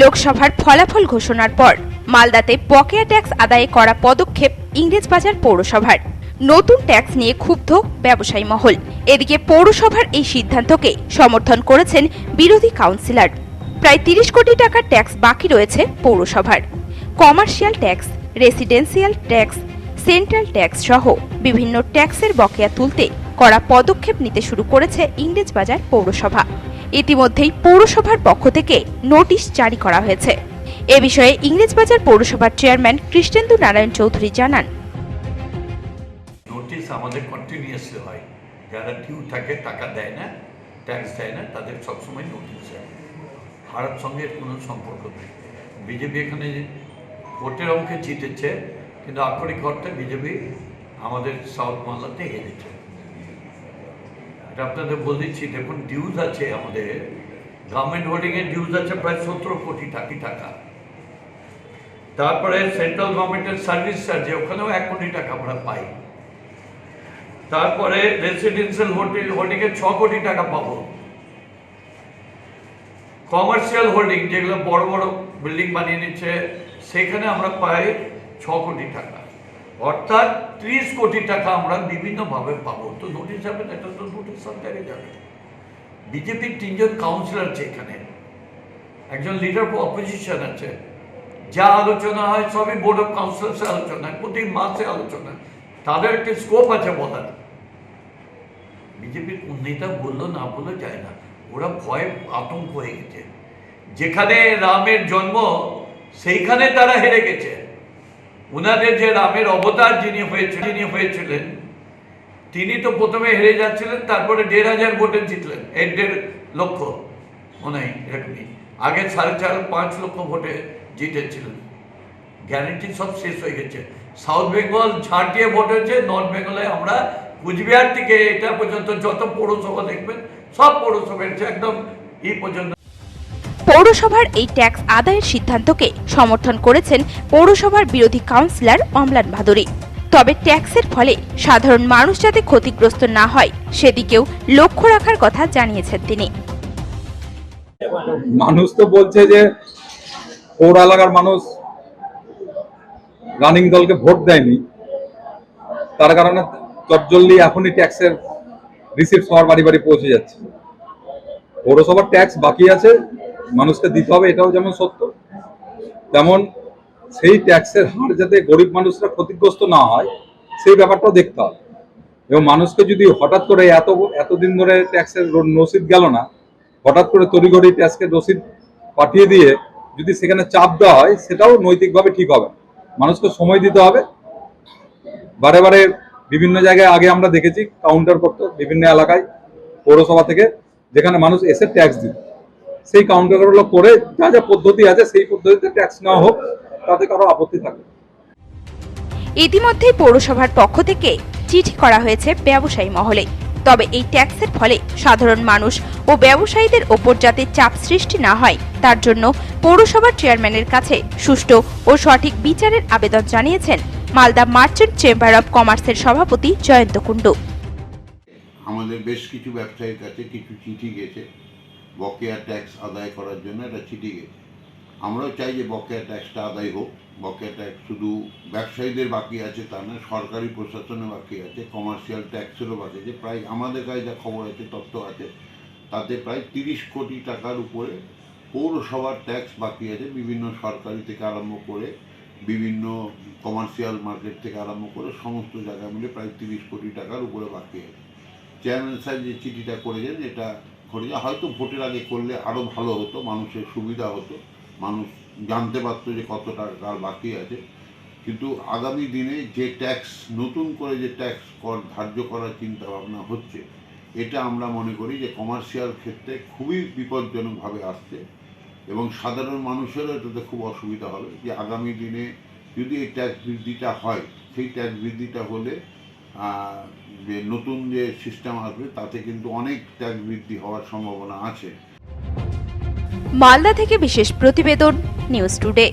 লোকসভার ফলাফল ঘোষণার পর মালদাতে বকেয়া ট্যাক্স আদায়ে করা পদক্ষেপ ইংরেজবাজার পৌরসভার। নতুন ট্যাক্স নিয়ে ক্ষুব্ধ ব্যবসায়ী মহল। এদিকে পৌরসভার এই সিদ্ধান্তকে সমর্থন করেছেন বিরোধী কাউন্সিলর। প্রায় তিরিশ কোটি টাকার ট্যাক্স বাকি রয়েছে পৌরসভার। Commercial tax, residential tax, central tax সহ বিভিন্ন ট্যাক্সের বকেয়া তুলতে করা পদক্ষেপ নিতে শুরু করেছে ইংরেজবাজার পৌরসভা। ইতিমধ্যেই পৌরসভার পক্ষ থেকে নোটিশ জারি করা হয়েছে। এ বিষয়ে ইংরেজবাজার পৌরসভার চেয়ারম্যান কৃষ্ণেন্দু নারায়ণ চৌধুরী জানান। নোটিশ আমাদের কন্টিনিউয়াসলি হয়। যারা ডিউ থাকে, টাকা দেয় না ট্যাক্স দেয় না, তাদের সবসময় নোটিশ হয়। ভারত সঙ্গে কোনো সম্পর্ক নেই। বিজেপি এখানে ভোটের অঙ্কে জিতেছে, কিন্তু আক্ষরিক অর্থে বিজেপি আমাদের সাউথ মালদাতে হেরেছে এটা আপনাদের বলে দিচ্ছি, দেখুন ডিউজ আছে আমাদের গভর্নমেন্ট হোল্ডিংয়ের ডিউজ আছে প্রায় সতেরো কোটি টাকি টাকা। তারপরে সেন্ট্রাল গভর্নমেন্টের সার্ভিস চার্জে ওখানেও এক কোটি টাকা আমরা পাই। তারপরে রেসিডেন্সিয়াল হোটেল হোল্ডিংয়ে ছ কোটি টাকা পাবো। কমার্শিয়াল হোল্ডিং যেগুলো বড় বড় বিল্ডিং বানিয়ে নিচ্ছে, সেখানে আমরা পাই ছ কোটি টাকা। অর্থাৎ ত্রিশ কোটি টাকা আমরা বিভিন্নভাবে পাবো। তো নোটিশ যাবে এটা তো নোটিশ সরকারে যাবে বিজেপির তিনজন কাউন্সিলর আছে এখানে। একজন লিডার অফ অপোজিশন আছে। যা আলোচনা হয় সবই বোর্ড অফ কাউন্সিলসে আলোচনা প্রতি মাসে আলোচনা। তাদের একটা স্কোপ আছে বলার। বিজেপির কোন নেতা বলল না বলল যায় না। ওরা ভয়ে আতঙ্ক হয়ে গেছে। যেখানে রামের জন্ম, সেইখানে তারা হেরে গেছে। ওনাদের যে রামের অবতার যিনি হয়েছে যিনি হয়েছিলেন, তিনি তো প্রথমে হেরে যাচ্ছিলেন, তারপরে দেড় হাজার ভোটে জিতলেন। এই দেড় লক্ষ, মনে হয় এরকমই আগে সাড়ে চার, পাঁচ লক্ষ ভোটে জিতেছিলেন। গ্যারেন্টি সব শেষ হয়ে গেছে। সাউথ বেঙ্গল ঝাড় দিয়ে ভোট হয়েছে, নর্থ বেঙ্গলে আমরা কুচবিহার থেকে এটা পর্যন্ত যত পৌরসভা দেখবেন, সব পৌরসভা একদম এই পর্যন্ত পৌরসভার এই ট্যাক্স আদায়ের সিদ্ধান্তকে সমর্থন করেছেন পৌরসভার বিরোধী কাউন্সিলর অমলান ভাদুরী তবে ট্যাক্সের ফলে সাধারণ মানুষ যাতে ক্ষতিগ্রস্ত না হয়, সেদিকেও লক্ষ্য রাখার কথা জানিয়েছেন তিনি। মানুষ তো বলছে যে পৌর এলাকার মানুষ রানিং দলকে ভোট দেয়নি। তার কারণে চটজলদি এখনই ট্যাক্সের রিসিপ্ট সবার বাড়ি বাড়ি পৌঁছে যাচ্ছে। পৌরসভার ট্যাক্স বাকি আছে। মানুষকে দিতে হবে, এটাও যেমন সত্য, তেমন সেই ট্যাক্সের হার যাতে গরিব মানুষরা ক্ষতিগ্রস্ত না হয়, সেই ব্যাপারটাও দেখতে হবে। এবং মানুষকে যদি হঠাৎ করে এত, এতদিন ধরে ট্যাক্সের রসিদ গেল না, হঠাৎ করে তড়িঘড়ি ট্যাক্সের রসিদ পাঠিয়ে দিয়ে যদি সেখানে চাপ দেওয়া হয়, সেটাও নৈতিকভাবে ঠিক হবে মানুষকে সময় দিতে হবে। বারে বারে বিভিন্ন জায়গায় আগে আমরা দেখেছি কাউন্টার করতো বিভিন্ন এলাকায়, পৌরসভা থেকে, যেখানে মানুষ এসে ট্যাক্স দিত। সেই কাউন্টারগুলো করে যা যা পদ্ধতি আছে সেই পদ্ধতিতে ট্যাক্স নেওয়া হোক তাতে কারও আপত্তি থাকবে না। ইতিমধ্যেই পৌরসভার পক্ষ থেকে চিঠি করা হয়েছে ব্যবসায়ী মহলে। তবে এই ট্যাক্সের ফলে সাধারণ মানুষ ও ব্যবসায়ীদের ওপর যাতে চাপ সৃষ্টি না হয় তার জন্য পৌরসভার চেয়ারম্যানের কাছে সুষ্ঠু ও সঠিক বিচারের আবেদন জানিয়েছেন মালদা মার্চেন্ট চেম্বার অব কমার্সের সভাপতি জয়ন্ত কুণ্ডু। আমাদের বেশ কিছু ব্যবসায়ীর কাছে কিছু চিঠি গেছে। বকেয়া ট্যাক্স আদায় করার জন্য একটা চিঠি গেছে। আমরাও চাই যে বকেয়া ট্যাক্সটা আদায় হোক। বকেয়া ট্যাক্স শুধু ব্যবসায়ীদের বাকি আছে তা না সরকারি প্রশাসনে বাকি আছে কমার্শিয়াল ট্যাক্সেরও বাকি আছে। প্রায় আমাদের কাছে যা খবর আছে, তথ্য আছে, তাতে প্রায় তিরিশ কোটি টাকার উপরে পৌরসভার ট্যাক্স বাকি আছে, বিভিন্ন সরকারি থেকে আরম্ভ করে, বিভিন্ন কমার্শিয়াল মার্কেট থেকে আরম্ভ করে সমস্ত জায়গা মিলে প্রায় তিরিশ কোটি টাকার উপরে বাকি আছে। চেয়ারম্যান সাহেব যে চিঠিটা করেছেন এটা করেছে হয়তো ভোটের আগে করলে আরও ভালো হতো, মানুষের সুবিধা হতো, মানুষ জানতে পারতো যে কত টাকা বাকি আছে। কিন্তু আগামী দিনে যে ট্যাক্স নতুন করে যে ট্যাক্স কর ধার্য করার চিন্তা ভাবনা হচ্ছে, এটা আমরা মনে করি যে কমার্শিয়াল ক্ষেত্রে খুবই বিপজ্জনকভাবে আসছে এবং সাধারণ মানুষেরও এটাতে খুব অসুবিধা হবে যে আগামী দিনে যদি এই ট্যাক্স বৃদ্ধিটা হয়, সেই ট্যাক্স বৃদ্ধিটা হলে যে নতুন যে সিস্টেম আসবে, তাতে কিন্তু অনেক ট্যাক্স বৃদ্ধি হওয়ার সম্ভাবনা আছে। মালদা থেকে বিশেষ প্রতিবেদন নিউজ টুডে